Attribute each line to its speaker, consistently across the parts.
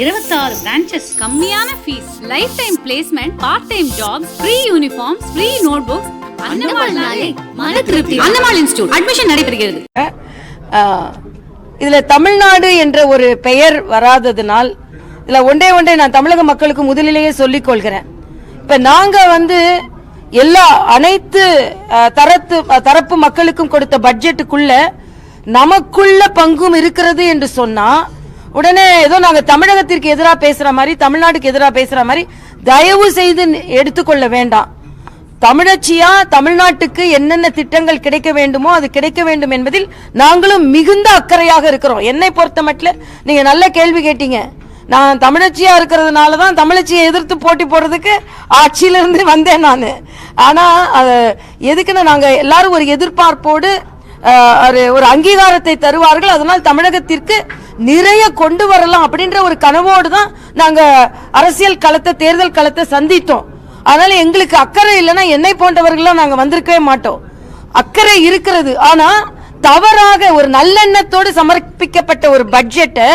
Speaker 1: இருபத்தாறு பிரான்ச்சஸ் கம்மியான fees life time placement part time jobs free uniforms free notebooks திருப்தி. Annamal institute. Admission நடைபெறுகிறது.
Speaker 2: இதுல தமிழ்நாடு என்ற ஒரு பெயர் வராததினால் இதுல ஒன்றே ஒன்றே நான் தமிழக மக்களுக்கு முதலிலேயே சொல்லிக் கொள்கிறேன். இப்ப நாங்க வந்து எல்லா அனைத்து தரத்து தரப்பு மக்களுக்கும் கொடுத்த பட்ஜெட்டுக்குள்ள நமக்குள்ள பங்கும் இருக்கிறது என்று சொன்னா உடனே ஏதோ நாங்க தமிழகத்திற்கு எதிராக பேசுற மாதிரி தமிழ்நாட்டுக்கு எதிராக பேசுற மாதிரி தயவு செய்து எடுத்துக்கொள்ள வேண்டாம். தமிழச்சியா தமிழ்நாட்டுக்கு என்னென்ன திட்டங்கள் கிடைக்க வேண்டுமோ அது கிடைக்க வேண்டும் என்பதில் நாங்களும் மிகுந்த அக்கறையாக இருக்கிறோம். என்னை பொறுத்த மட்டும் நீங்க நல்ல கேள்வி கேட்டீங்க. நான் தமிழச்சியா இருக்கிறதுனால தான் தமிழச்சியை எதிர்த்து போட்டி போடுறதுக்கு ஆட்சியிலிருந்து வந்தேன் நான். ஆனா எதுக்குன்னு நாங்க எல்லாரும் ஒரு எதிர்பார்ப்போடு ஒரு ஒரு அங்கீகாரத்தை தருவார்கள். அதனால் தமிழகத்திற்கு நிறைய கொண்டு வரலாம் அப்படின்ற ஒரு கனவோடு தான் நாங்க அரசியல் களத்தை தேர்தல் களத்தை சந்தித்தோம். அதனால எங்களுக்கு அக்கறை இல்லைன்னா என்னை போன்றவர்கள்லாம் நாங்க வந்திருக்கவே மாட்டோம். அக்கறை இருக்கிறது. ஆனா தவறாக ஒரு நல்லெண்ணத்தோடு சமர்ப்பிக்கப்பட்ட ஒரு பட்ஜெட்டை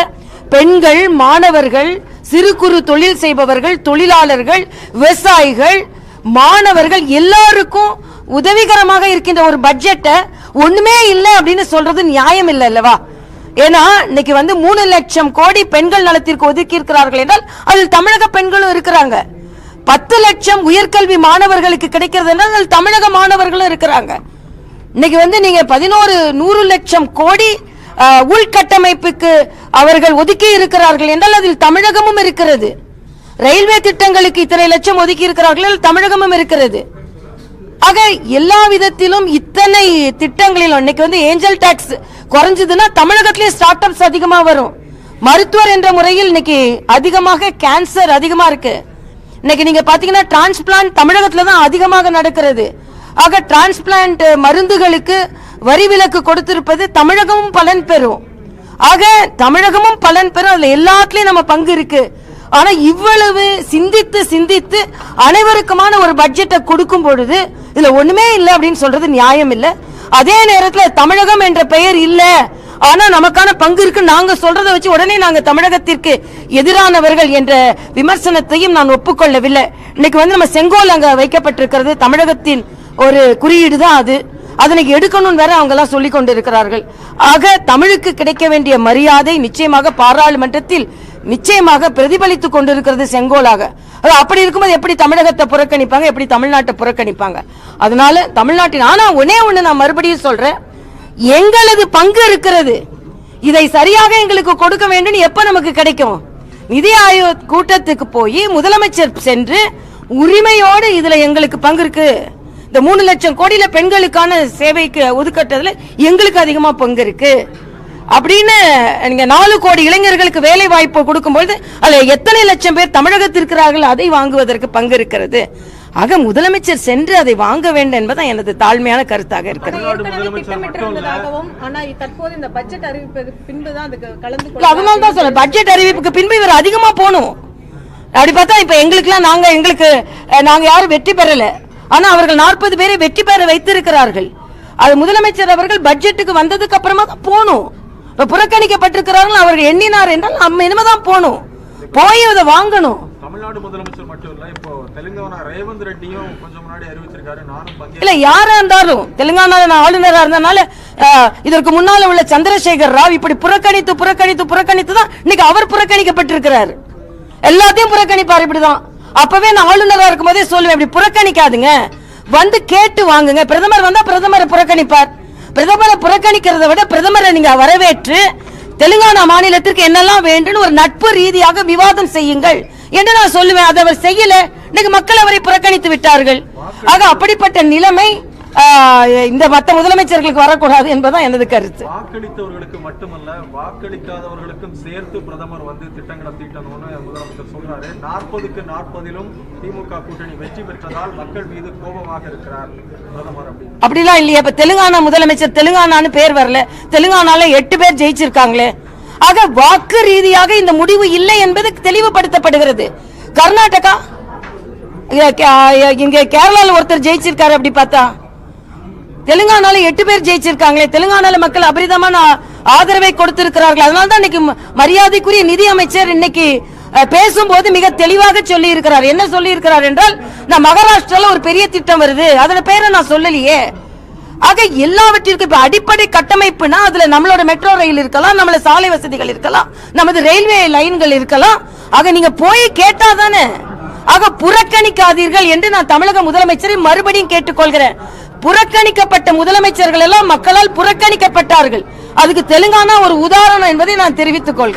Speaker 2: பெண்கள் மாணவர்கள் சிறு குறு தொழில் செய்பவர்கள் தொழிலாளர்கள் விவசாயிகள் மாணவர்கள் எல்லாருக்கும் உதவிகரமாக இருக்கின்ற ஒரு பட்ஜெட்டை ஒண்ணுமே இல்லை அப்படின்னு சொல்றது நியாயம் இல்லை அல்லவா? ஏன்னா இன்னைக்கு வந்து மூணு லட்சம் கோடி பெண்கள் நலத்திற்கு ஒதுக்கி இருக்கிறார்கள் என்றால் அதில் தமிழக பெண்களும் இருக்கிறாங்க. பத்து லட்சம் உயர்கல்வி மாணவர்களுக்கு கிடைக்கிறது என்றால் அதில் தமிழக மாணவர்களும் இருக்கிறாங்க. இன்னைக்கு வந்து நீங்க பதினோரு நூறு லட்சம் கோடி உள்கட்டமைப்புக்கு அவர்கள் ஒதுக்கி இருக்கிறார்கள் என்றால் அதில் தமிழகமும் இருக்கிறது. ரயில்வே திட்டங்களுக்கு இத்தனை லட்சம் ஒதுக்கி இருக்கிறார்கள் தமிழகமும் இருக்கிறது. ஆக எல்லா விதத்திலும் இத்தனை திட்டங்களிலும் இன்னைக்கு வந்து ஏஞ்சல் டாக்ஸ் குறைஞ்சதுன்னா தமிழகத்திலே ஸ்டார்ட் அப்ஸ் அதிகமாக வரும். மருத்துவர் என்ற முறையில் இன்னைக்கு அதிகமாக கேன்சர் அதிகமாக இருக்கு. இன்னைக்கு நீங்க பாத்தீங்கன்னா டிரான்ஸ்பிளான்ட் தமிழகத்துல தான் அதிகமாக நடக்கிறது. ஆக டிரான்ஸ்பிளான்ட் மருந்துகளுக்கு வரி விலக்கு கொடுத்திருப்பது தமிழகமும் பலன் பெறும். ஆக தமிழகமும் பலன் பெறும். அதுல எல்லாத்துலயும் நம்ம பங்கு இருக்கு. ஆனா இவ்வளவு சிந்தித்து சிந்தித்து அனைவருக்குமான ஒரு பட்ஜெட்டை கொடுக்கும் பொழுது இதுல ஒண்ணுமே இல்லை அப்படின்னு சொல்றது நியாயம் இல்ல. அதே நேரத்துல தமிழகம் என்ற பெயர் இல்ல. ஆனா நமக்கான பங்கு இருக்கு. நாங்க சொல்றதை வச்சு உடனே நாங்க தமிழகத்திற்கு எதிரானவர்கள் என்ற விமர்சனத்தையும் நான் ஒப்புக்கொள்ளவில்லை. இன்னைக்கு வந்து நம்ம செங்கோல் அங்க வைக்கப்பட்டிருக்கிறது. தமிழகத்தின் ஒரு குறியீடு தான் அது அதனை எடுக்கணும்னு வேற அவங்க எல்லாம் சொல்லிக் கொண்டிருக்கிறார்கள். ஆக தமிழுக்கு கிடைக்க வேண்டிய மரியாதை நிச்சயமாக பாராளுமன்றத்தில் நிச்சயமாக பிரதிபலித்துக் கொண்டிருக்கிறது செங்கோலாக. அது அப்படி இருக்கும்போது எப்படி தமிழகத்தை புறக்கணிப்பாங்க எப்படி தமிழ்நாட்டை புறக்கணிப்பாங்க? அதனால தமிழ்நாட்டின் ஆனா ஒன்னே ஒண்ணு நான் மறுபடியும் சொல்றேன். எங்களது பங்கு இருக்கிறது. இதை சரியாக எங்களுக்கு கொடுக்க வேண்டும் எப்ப நமக்கு கிடைக்கும்? நிதி ஆயோக் கூட்டத்துக்கு போய் முதலமைச்சர் சென்று உரிமையோடு இதுல எங்களுக்கு பங்கு இருக்கு. இந்த மூணு லட்சம் கோடியில பெண்களுக்கான சேவைக்கு ஒதுக்கட்டதுல எங்களுக்கு அதிகமா பங்கு இருக்கு. அப்படின்னு நீங்க நாலு கோடி இளைஞர்களுக்கு வேலை வாய்ப்பு கொடுக்கும்போது அதுல எத்தனை லட்சம் பேர் தமிழகத்தில் இருக்கிறார்கள் அதை வாங்குவதற்கு பங்கு இருக்கிறது. ஆக முதலமைச்சர் சென்று அதை வாங்க வேண்டும் என்பதுதான் எனது தாழ்மையான கருத்தாக இருக்கிறது. அதனால தான் சொல்ல பட்ஜெட் அறிவிப்புக்கு பின்பு இவர் அதிகமா போகணும். அப்படி பார்த்தா இப்ப எங்களுக்குலாம் நாங்க எங்களுக்கு அஹ், நாங்க யாரும் வெற்றி பெறல. ஆனா அவர்கள் நாற்பது பேரை வெற்றி பெற வைத்திருக்கிறார்கள். அது முதலமைச்சர் அவர்கள் பட்ஜெட்டுக்கு வந்ததுக்கு அப்புறமா தான் போகணும். புறக்கணிக்கப்பட்டிருக்கிறார்கள் அவர்கள் எண்ணினார் என்றால் நம்ம இனிமேதான் போகணும். போய் அதை வாங்கணும்.
Speaker 3: தமிழ்நாடு முதலமைச்சர் மட்டும் இல்ல இப்போ தெலுங்கானா ரேவந்த் ரெட்டியும் கொஞ்சம் முன்னாடி அறிவிச்சிருக்காரு நானும் பங்கேற்க
Speaker 2: இல்ல யாரா இருந்தாலும் தெலுங்கானால நான் ஆளுநரா இருந்தனால இதற்கு முன்னால உள்ள சந்திரசேகர் ராவ் இப்படி புறக்கணித்து புறக்கணித்து புறக்கணித்து தான் இன்னைக்கு அவர் புறக்கணிக்கப்பட்டிருக்கிறார். எல்லாத்தையும் புறக்கணிப்பார் இப்படிதான். அப்பவே நான் ஆளுநரா இருக்கும் போதே சொல்லுவேன் இப்படி புறக்கணிக்காதுங்க. வந்து கேட்டு வாங்குங்க. பிரதமர் வந்தா பிரதமரை புறக்கணிப்பார். பிரதமரை புறக்கணிக்கிறதை விட பிரதமரை நீங்க வரவேற்று தெலுங்கானா மாநிலத்திற்கு என்னெல்லாம் வேண்டும் ஒரு நட்பு ரீதியாக விவாதம் செய்யுங்கள் என்று நான் சொல்லுவேன். அதை அவர் செய்யல. இன்னைக்கு மக்கள் அவரை புறக்கணித்து விட்டார்கள். ஆக அப்படிப்பட்ட நிலைமை இந்த மற்ற முதலமைச்சர்களுக்கு வரக்கூடாது என்பதுதான் எனது கருத்து.
Speaker 3: வாக்களித்தவர்களுக்கு மட்டுமல்ல வாக்களிக்காதவர்களுக்கும் சேர்த்து பிரதமர் வந்து திட்டங்களை தீட்டணும்னு முதலமைச்சர் சொல்றாரு. நாற்பதுக்கு நாற்பதிலும் திமுக கூட்டணி வெற்றி பெற்றதால் மக்கள் மீது கோபமாக இருக்கிறார் பிரதமர்
Speaker 2: அப்படிலாம் இல்லையா. இப்ப தெலுங்கானா முதலமைச்சர் தெலுங்கானான்னு பேர் வரல. தெலுங்கானால எட்டு பேர் ஜெயிச்சிருக்காங்களே. ஆக வாக்கு ரீதியாக இந்த முடிவு இல்லை என்பது தெளிவுபடுத்தப்படுகிறது. கர்நாடகா இங்க கே- இங்க கேரளால ஒருத்தர் ஜெயிச்சிருக்காரு அப்படி பார்த்தா. தெலுங்கானால எட்டு பேர் ஜெயிச்சிருக்காங்களே. தெலுங்கானால மக்கள் அபரிதமான ஆதரவை கொடுத்திருக்கிறார்கள். அதனால தான் இன்னைக்கு மரியாதைக்குரிய நிதி அமைச்சர் இன்னைக்கு பேசும்போது மிக தெளிவாக சொல்லி இருக்கிறார் என்ன சொல்லி இருக்கிறார் என்றால் நான் மகாராஷ்டிரால ஒரு பெரிய திட்டம் வருது. அதோட பேரை நான் சொல்லலையே. ஆக எல்லாவற்றிற்கும் இப்ப அடிப்படை கட்டமைப்புனா அதுல நம்மளோட மெட்ரோ ரயில் இருக்கலாம் நம்மள சாலை வசதிகள் இருக்கலாம் நமது ரயில்வே லைன்கள் இருக்கலாம். ஆக நீங்க போய் கேட்டா தானே ஆக புறக்கணிக்காதீர்கள் என்று நான் தமிழக முதலமைச்சரை மறுபடியும் கேட்டுக்கொள்கிறேன். புறக்கணிக்கப்பட்ட முதலமைச்சர்கள் எல்லாம் மக்களால் புறக்கணிக்கப்பட்டார்கள். அதுக்கு தெலுங்கானா ஒரு உதாரணம் என்பதை நான் தெரிவித்துக் கொள்கிறேன்.